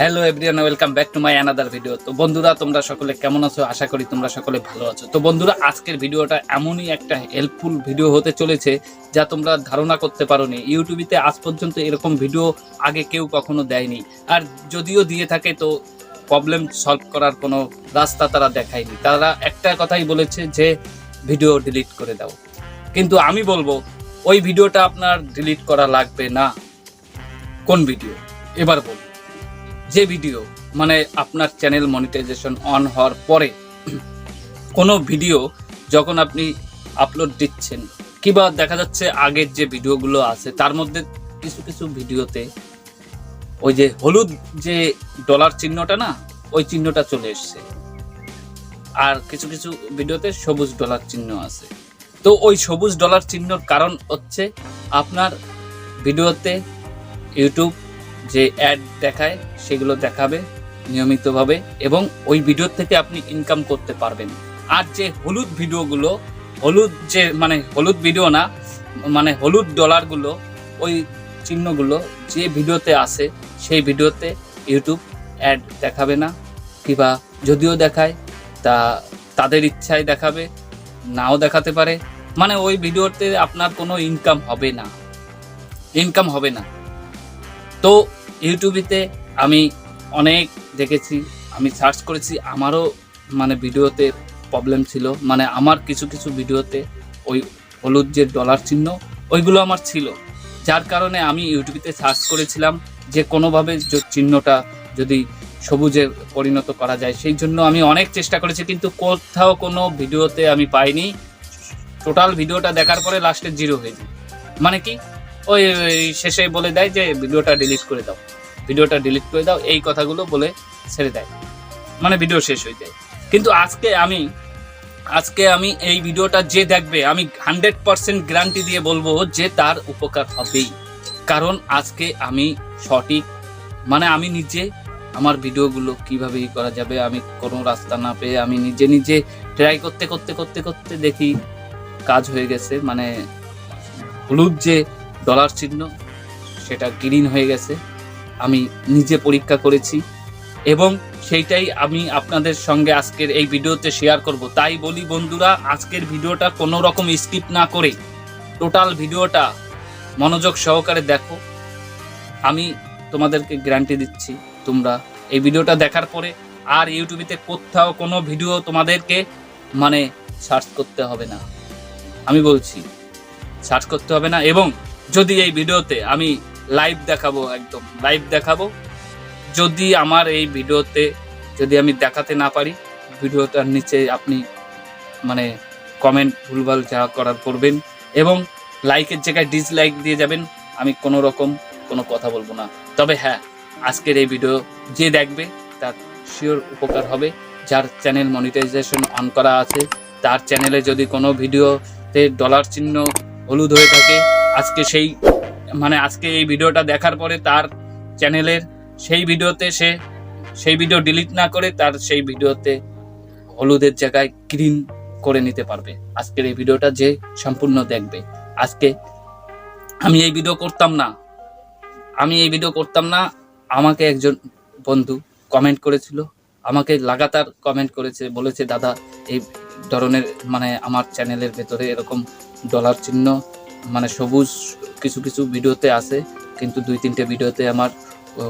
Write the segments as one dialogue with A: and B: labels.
A: Hello everyone welcome back to my another video তো বন্ধুরা, তোমরা সকলে কেমন আছো? আশা করি তোমরা সকলে ভালো আছো। তো বন্ধুরা, আজকের ভিডিওটা এমনই একটা হেল্পফুল ভিডিও হতে চলেছে যা তোমরা ধারণা করতে পারোনি। ইউটিউবিতে আজ পর্যন্ত এরকম ভিডিও আগে কেউ কখনো দেয়নি। আর যদিও দিয়ে থাকে, তো প্রবলেম সলভ করার কোনো রাস্তা তারা দেখায়নি। তারা একটা কথাই বলেছে যে ভিডিও ডিলিট করে দাও। কিন্তু আমি বলব, ওই ভিডিওটা আপনার ডিলিট করা লাগবে না। কোন ভিডিও এবার বলুন যে ভিডিও মানে আপনার চ্যানেল মনিটাইজেশন অন হওয়ার পরে, কোনো ভিডিও যখন আপনি আপলোড দিচ্ছেন, কিংবা দেখা যাচ্ছে আগের যে ভিডিওগুলো আছে, তার মধ্যে কিছু কিছু ভিডিওতে ওই যে হলুদ যে ডলার চিহ্নটা না, ওই চিহ্নটা চলে এসছে। আর কিছু কিছু ভিডিওতে সবুজ ডলার চিহ্ন আছে। তো ওই সবুজ ডলার চিহ্নর কারণ হচ্ছে আপনার ভিডিওতে ইউটিউব যে অ্যাড দেখায়, সেগুলো দেখাবে নিয়মিতভাবে এবং ওই ভিডিও থেকে আপনি ইনকাম করতে পারবেন। আর যে হলুদ ভিডিওগুলো হলুদ যে মানে হলুদ ভিডিও না মানে হলুদ ডলারগুলো ওই চিহ্নগুলো যে ভিডিওতে আসে, সেই ভিডিওতে ইউটিউব অ্যাড দেখাবে না। কিংবা যদিও দেখায়, তা তাদের ইচ্ছায় দেখাবে, নাও দেখাতে পারে। মানে ওই ভিডিওতে আপনার কোনো ইনকাম হবে না। ইনকাম হবে না। তো ইউটিউবিতে আমি অনেক দেখেছি, আমি সার্চ করেছি, আমারও মানে ভিডিওতে প্রবলেম ছিল। মানে আমার কিছু কিছু ভিডিওতে ওই হলুদ যে ডলার চিহ্ন, ওইগুলো আমার ছিল। যার কারণে আমি ইউটিউবিতে সার্চ করেছিলাম যে কোনোভাবে যে চিহ্নটা যদি সবুজে পরিণত করা যায়, সেই জন্য আমি অনেক চেষ্টা করেছি, কিন্তু কোথাও কোনো ভিডিওতে আমি পাইনি। টোটাল ভিডিওটা দেখার পরে লাস্টে জিরো হয়ে যায়। মানে কি? ওই শেষে বলে দেয় যে, ভিডিওটা ডিলিট করে দাও। ভিডিওটা ডিলিট করে দাও, এই কথাগুলো বলে ছেড়ে দেয়। মানে ভিডিও শেষ হয়ে যায়। কিন্তু আজকে আমি আজকে আমি এই ভিডিওটা যে দেখবে, আমি হান্ড্রেড পার্সেন্ট গ্যারান্টি দিয়ে বলব যে তার উপকার হবেই। কারণ আজকে আমি সঠিক মানে আমি নিজে আমার ভিডিওগুলো কীভাবে ই করা যাবে, আমি কোনো রাস্তা না পেয়ে আমি নিজে নিজে ট্রাই করতে করতে করতে করতে দেখি, কাজ হয়ে গেছে। মানে হলুদ যে ডলার চিহ্ন, সেটা গ্রিন হয়ে গেছে। আমি নিজে পরীক্ষা করেছি এবং সেইটাই আমি আপনাদের সঙ্গে আজকের এই ভিডিওতে শেয়ার করব। তাই বলি বন্ধুরা, আজকের ভিডিওটা কোনো রকম স্কিপ না করে টোটাল ভিডিওটা মনোযোগ সহকারে দেখো। আমি তোমাদেরকে গ্যারান্টি দিচ্ছি, তোমরা এই ভিডিওটা দেখার পরে আর ইউটিউবেতে কোথাও কোনো ভিডিও তোমাদেরকে মানে সার্চ করতে হবে না। আমি বলছি সার্চ করতে হবে না এবং যদি এই ভিডিওতে আমি লাইভ দেখাবো, একদম লাইভ দেখাবো, যদি আমার এই ভিডিওতে, যদি আমি দেখাতে না পারি, ভিডিওটার নিচে আপনি মানে কমেন্ট ভুলভাল যা করার করবেন এবং লাইকের জায়গায় ডিসলাইক দিয়ে যাবেন, আমি কোনো রকম কোনো কথা বলব না। তবে হ্যাঁ আজকের এই ভিডিও যে দেখবে তার শিওর উপকার হবে। যার চ্যানেল মনিটাইজেশন অন করা আছে, তার চ্যানেলে যদি কোনো ভিডিওতে ডলার চিহ্ন হলুদ হয়ে থাকে আজকে সেই মানে আজকে এই ভিডিওটা দেখার পরে তার চ্যানেলের সেই ভিডিওতে সে সেই ভিডিও ডিলিট না করে তার সেই ভিডিওতে হলুদের জায়গায় গ্রিন করে নিতে পারবে। আজকের এই ভিডিওটা যে সম্পূর্ণ দেখবে। আজকে আমি এই ভিডিও করতাম না। আমি এই ভিডিও করতাম না। আমাকে একজন বন্ধু কমেন্ট করেছিল। আমাকে লাগাতার কমেন্ট করেছে। বলেছে, দাদা, এই ধরনের মানে আমার চ্যানেলের ভেতরে এরকম ডলার চিহ্ন মানে সবুজ কিছু কিছু ভিডিওতে আছে, কিন্তু দুই তিনটে ভিডিওতে আমার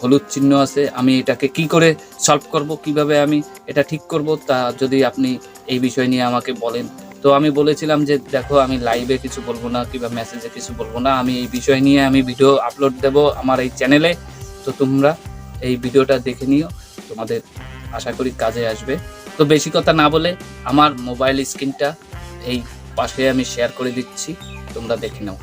A: হলুদ চিহ্ন আছে। আমি এটাকে কি করে সলভ করব, কীভাবে আমি এটা ঠিক করব, তা যদি আপনি এই বিষয় নিয়ে আমাকে বলেন। তো আমি বলেছিলাম যে, দেখো, আমি লাইভে কিছু বলব না, কিংবা মেসেজে কিছু বলব না। আমি এই বিষয় নিয়ে আমি ভিডিও আপলোড দেব আমার এই চ্যানেলে তো তোমরা এই ভিডিওটা দেখে নিও। তোমাদের আশা করি কাজে আসবে। তো বেশি কথা না বলে, আমার মোবাইল স্ক্রিনটা এই পাশে আমি শেয়ার করে দিচ্ছি, তোমরা দেখে নাও।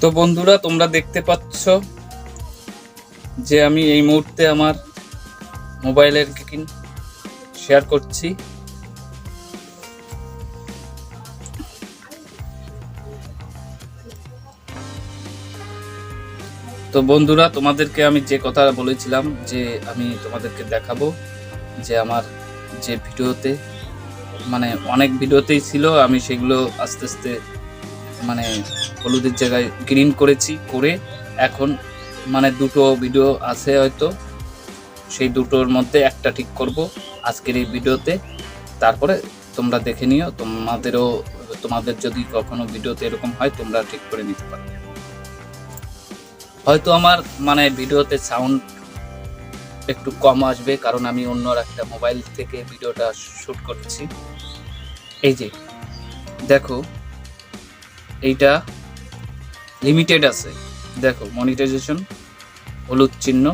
A: তো বন্ধুরা, তোমরা দেখতে পাচ্ছ যে আমি এই মুহূর্তে আমার মোবাইলের স্ক্রিন শেয়ার করছি। তো বন্ধুরা, তোমাদেরকে আমি যে কথা বলেছিলাম যে আমি তোমাদেরকে দেখাবো যে আমার যে ভিডিওতে মানে অনেক ভিডিওতেই ছিল, আমি সেগুলো আস্তে আস্তে মানে হলুদের জায়গায় গ্রিন করেছি, করে এখন মানে দুটো ভিডিও আছে হয়তো, সেই দুটোর মধ্যে একটা ঠিক করব আজকের এই ভিডিওতে। তারপরে তোমরা দেখে নিও, তোমাদেরও, তোমাদের যদি কখনো ভিডিওতে এরকম হয়, তোমরা ঠিক করে নিতে পারবে। হয়তো আমার মানে ভিডিওতে সাউন্ড একটু কম আসবে, কারণ আমি অন্য একটা মোবাইল থেকে ভিডিওটা শুট করছি। এই যে, দেখো, এইটা লিমিটেড আছে। দেখো মনিটাইজেশন হলুদ চিহ্ন,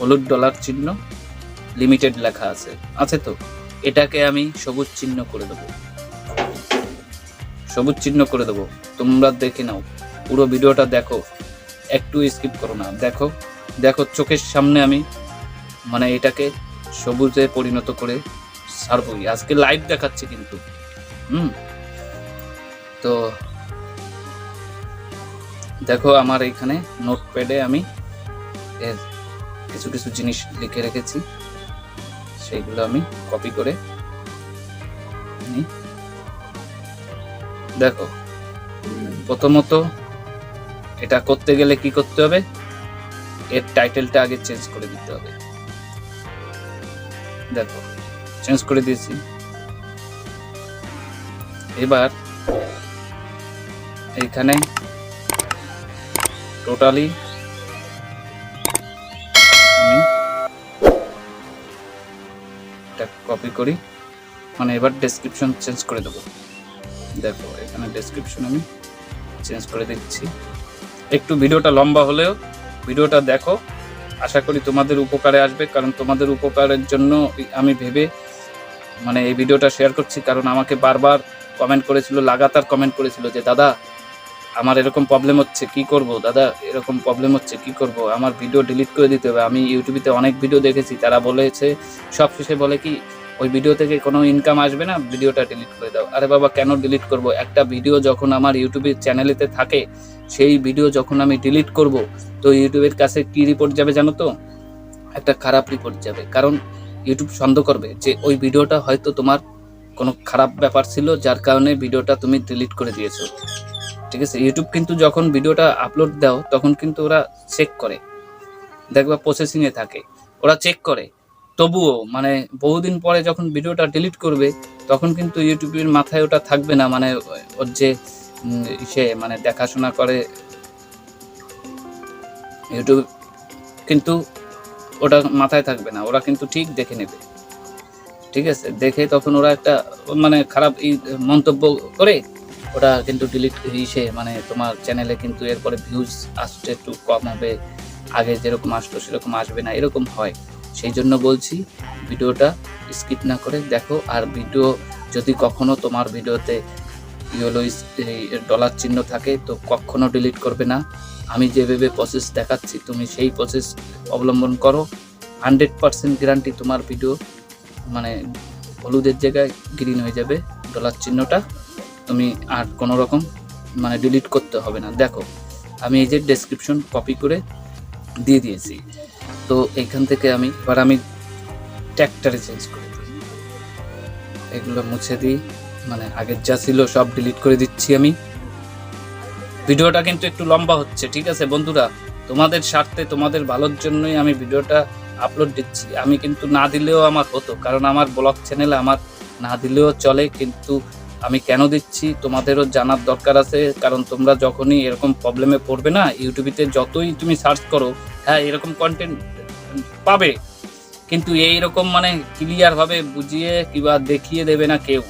A: হলুদ ডলার চিহ্ন লিমিটেড লেখা আছে। আছে তো? এটাকে আমি সবুজ চিহ্ন করে দেবো। সবুজ চিহ্ন করে দেবো। তোমরা দেখে নাও। পুরো ভিডিওটা দেখো। একটু স্কিপ করো না। দেখো দেখো, চোখের সামনে আমি মানে এটাকে সবুজে পরিণত করে ছাড়বই আজকে লাইভ দেখাচ্ছে কিন্তু। হুম। তো দেখো আমার এইখানে নোটপ্যাডে আমি এর কিছু কিছু জিনিস লিখে রেখেছি। সেইগুলো আমি কপি করে। দেখো, প্রথমত এটা করতে গেলে কি করতে হবে? এর টাইটেলটা আগে চেঞ্জ করে দিতে হবে। দেখো চেঞ্জ করে দিয়েছি। এবার এইখানে টোটালি আমি কপি করি। মানে এবার ডেসক্রিপশন চেঞ্জ করে দেবো। দেখো, এখানে ডেসক্রিপশন আমি চেঞ্জ করে দিচ্ছি। একটু ভিডিওটা লম্বা হলেও, ভিডিওটা দেখো। আশা করি তোমাদের উপকারে আসবে, কারণ তোমাদের উপকারের জন্য আমি ভেবে মানে এই ভিডিওটা শেয়ার করছি, কারণ আমাকে বারবার কমেন্ট করেছিল, লাগাতার কমেন্ট করেছিল যে, দাদা, আমার এরকম প্রবলেম হচ্ছে, কি করব? দাদা, এরকম প্রবলেম হচ্ছে, কি করব? আমার ভিডিও ডিলিট করে দিতে হবে। আমি ইউটিউবেতে অনেক ভিডিও দেখেছি, তারা বলেছে, সব শেষে বলে কি ওই ভিডিও থেকে কোনো ইনকাম আসবে না ভিডিওটা ডিলিট করে দাও। আরে বাবা, কেন ডিলিট করব? একটা ভিডিও যখন আমার ইউটিউবের চ্যানেলেতে থাকে, সেই ভিডিও যখন আমি ডিলিট করব, তো ইউটিউবের কাছে কি রিপোর্ট যাবে জানো তো? একটা খারাপ রিপোর্ট যাবে। কারণ ইউটিউব সন্দেহ করবে যে ওই ভিডিওটা হয়তো তোমার কোনো খারাপ ব্যাপার ছিল, যার কারণে ভিডিওটা তুমি ডিলিট করে দিয়েছ। ঠিক আছে? ইউটিউব কিন্তু যখন ভিডিওটা আপলোড দাও, তখন কিন্তু ওরা চেক করে। দেখবা প্রসেসিংয়ে থাকে। ওরা চেক করে। তবুও মানে বহুদিন পরে যখন ভিডিওটা ডিলিট করবে, তখন কিন্তু ইউটিউবের মাথায় ওটা থাকবে না মানে ওর যে সে মানে দেখাশোনা করে ইউটিউব, কিন্তু ওটা মাথায় থাকবে না, ওরা কিন্তু ঠিক দেখে নেবে। ঠিক আছে? দেখে তখন ওরা একটা মানে খারাপ ই, মন্তব্য করে, ওটা কিন্তু ডিলিট ইসে মানে তোমার চ্যানেলে কিন্তু এরপরে ভিউজ আসতে একটু কম হবে, আগে যেরকম আসতো সেরকম আসবে না, এরকম হয়। সেই জন্য বলছি ভিডিওটা স্কিপ না করে দেখো। আর ভিডিও যদি কখনো তোমার ভিডিওতে ইয়েলো ডলার চিহ্ন থাকে, তো কখনো ডিলিট করবে না। আমি যেভাবে প্রসেস দেখাচ্ছি, তুমি সেই প্রসেস অবলম্বন করো। হান্ড্রেড পার্সেন্ট গ্যারান্টি তোমার ভিডিও মানে হলুদের জায়গায় গ্রিন হয়ে যাবে, ডলার চিহ্নটা। তুমি আর কোনো রকম মানে ডিলিট করতে হবে না। দেখো, আমি এই যে ডেসক্রিপশন কপি করে দিয়ে দিয়েছি। তো এখান থেকে আমি, এবার আমি ট্যাগটারে চেঞ্জ করে দিই। এগুলো মুছে দিই মানে আগের যা ছিল সব ডিলিট করে দিচ্ছি আমি। ভিডিওটা কিন্তু একটু লম্বা হচ্ছে, ঠিক আছে? বন্ধুরা, তোমাদের স্বার্থে, তোমাদের ভালোর জন্যই আমি ভিডিওটা আপলোড দিচ্ছি। আমি কিন্তু না দিলেও আমার হতো, কারণ আমার ব্লগ চ্যানেলে আমার না দিলেও চলে, কিন্তু আমি কেন দিচ্ছি তোমাদেরও জানার দরকার আছে। কারণ তোমরা যখনই এরকম প্রবলেমে পড়বে না ইউটিউবিতে যতই তুমি সার্চ করো হ্যাঁ এরকম কন্টেন্ট পাবে। কিন্তু এইরকম মানে ক্লিয়ার ভাবে বুঝিয়ে কিংবা দেখিয়ে দেবে না কেউ।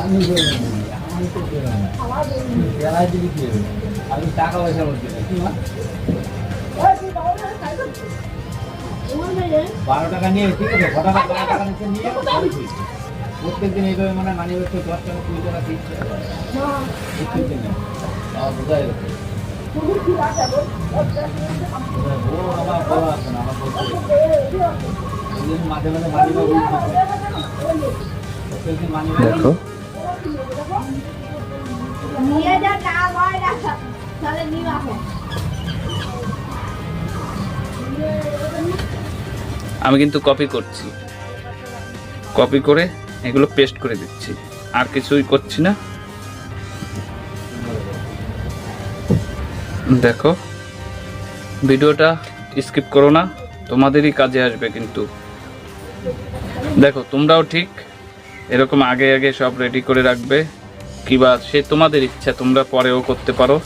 B: আমি আমি টাকা পয়সা বলতে কি মা বারো টাকা নিয়ে ঠিক আছে নিয়ে প্রত্যেকদিন এইভাবে মানে মানি ব্যাগ দশ টাকা কুড়ি টাকা তিরিশ টাকা প্রত্যেকদিন আমার বোঝাই গেছে আমার বড় আছে না আমার বলতে ওই জন্য মাঝে মাঝে মানি ব্যাগ প্রত্যেকদিন মানি
A: দেখো।
C: নিয়ে যা তা হয় না তাহলে নিয়ে আসো
A: আমি কিন্তু কপি করছি। কপি করে এগুলো পেস্ট করে দিচ্ছি। আর কিছুই করছি না। দেখো, ভিডিওটা স্কিপ করো না। তোমাদেরই কাজে আসবে কিন্তু। দেখো, তোমরাও ঠিক এরকম আগে আগে সব রেডি করে রাখবে। কিবা সে তোমাদের ইচ্ছা, তোমরা পরেও করতে পারো।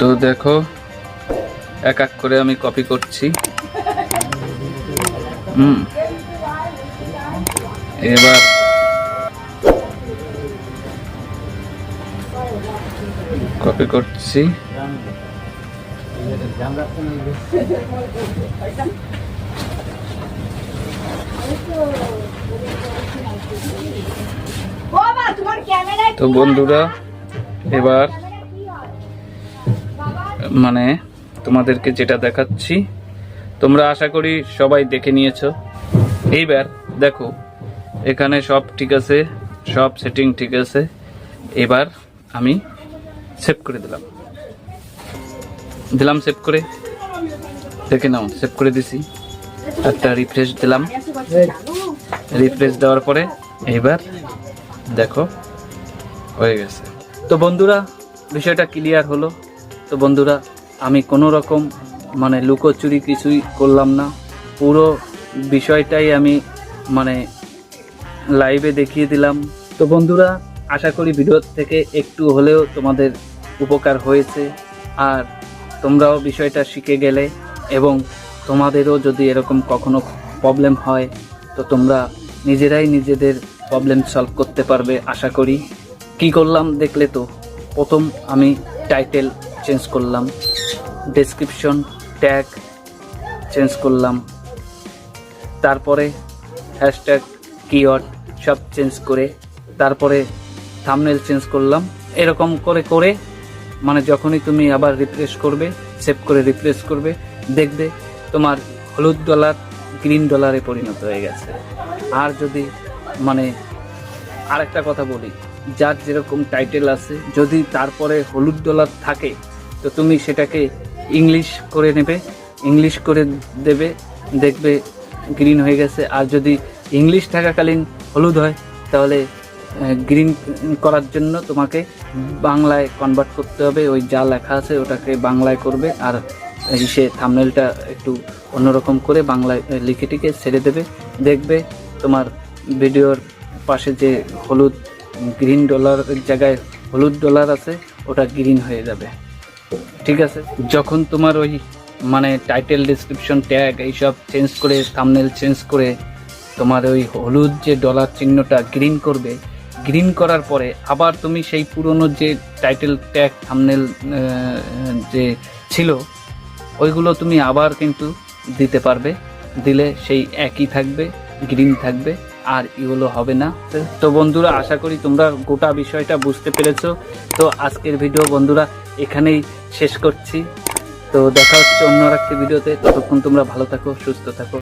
A: তো দেখো, এক এক করে আমি কপি করছি। হুম। এবার কপি করছি। তো বন্ধুরা এবার মানে তোমাদেরকে যেটা দেখাচ্ছি তোমরা আশা করি সবাই দেখে নিয়েছো। এইবার দেখো এখানে সব ঠিক আছে সব সেটিং ঠিক আছে। এবার আমি সেভ করে দিলাম। দিলাম সেভ করে। দেখে নাও সেভ করে দিছি। একটা রিফ্রেশ দিলাম। রিফ্রেশ দেওয়ার পরে এইবার দেখো, হয়ে গেছে। তো বন্ধুরা, বিষয়টা ক্লিয়ার হলো। তো বন্ধুরা, আমি কোনো রকম মানে লুকোচুরি কিছুই করলাম না। পুরো বিষয়টাই আমি মানে লাইভে দেখিয়ে দিলাম। তো বন্ধুরা, আশা করি ভিডিও থেকে একটু হলেও তোমাদের উপকার হয়েছে। আর তোমরাও বিষয়টা শিখে গেলে এবং তোমাদেরও যদি এরকম কখনো প্রবলেম হয়, তো তোমরা নিজেরাই নিজেদের প্রবলেম সলভ করতে পারবে আশা করি। কি করলাম দেখলে তো? প্রথম আমি টাইটেল চেঞ্জ করলাম ডেসক্রিপশন ট্যাগ চেঞ্জ করলাম, তারপরে হ্যাশট্যাগ কিওয়ার্ড সব চেঞ্জ করে, তারপরে থামনেল চেঞ্জ করলাম, এরকম করে করে মানে যখনই তুমি আবার রিফ্রেশ করবে সেভ করে রিফ্রেশ করবে, দেখবে তোমার হলুদ ডলার গ্রিন ডলারে পরিণত হয়ে গেছে। আর যদি মানে আরেকটা কথা বলি, যার যেরকম টাইটেল আছে, যদি তারপরে হলুদ ডলার থাকে, তো তুমি সেটাকে ইংলিশ করে নেবে ইংলিশ করে দেবে, দেখবে গ্রিন হয়ে গেছে। আর যদি ইংলিশ থাকাকালীন হলুদ হয়, তাহলে গ্রিন করার জন্য তোমাকে বাংলায় কনভার্ট করতে হবে। ওই যা লেখা আছে ওটাকে বাংলায় করবে আর সে থামনেলটা একটু অন্যরকম করে বাংলায় লিখে টিকে ছেড়ে দেবে। দেখবে তোমার ভিডিওর পাশে যে হলুদ গ্রিন ডলারের জায়গায় হলুদ ডলার আছে, ওটা গ্রিন হয়ে যাবে। ঠিক আছে? যখন তোমার ওই মানে টাইটেল ডিসক্রিপশন ট্যাগ এইসব চেঞ্জ করে থামনেল চেঞ্জ করে তোমার ওই হলুদ যে ডলার চিহ্নটা গ্রিন করবে গ্রিন করার পরে আবার তুমি সেই পুরনো যে টাইটেল ট্যাগ থামনেল যে ছিল, ওইগুলো তুমি আবার কিন্তু দিতে পারবে। দিলে সেই একই থাকবে গ্রিন থাকবে, আর এগুলো হবে না। তো বন্ধুরা, আশা করি তোমরা গোটা বিষয়টা বুঝতে পেরেছ। তো আজকের ভিডিও বন্ধুরা এখানেই শেষ করছি। তো দেখা হচ্ছে অন্য একটি ভিডিওতে ততক্ষণ তোমরা ভালো থাকো, সুস্থ থাকো।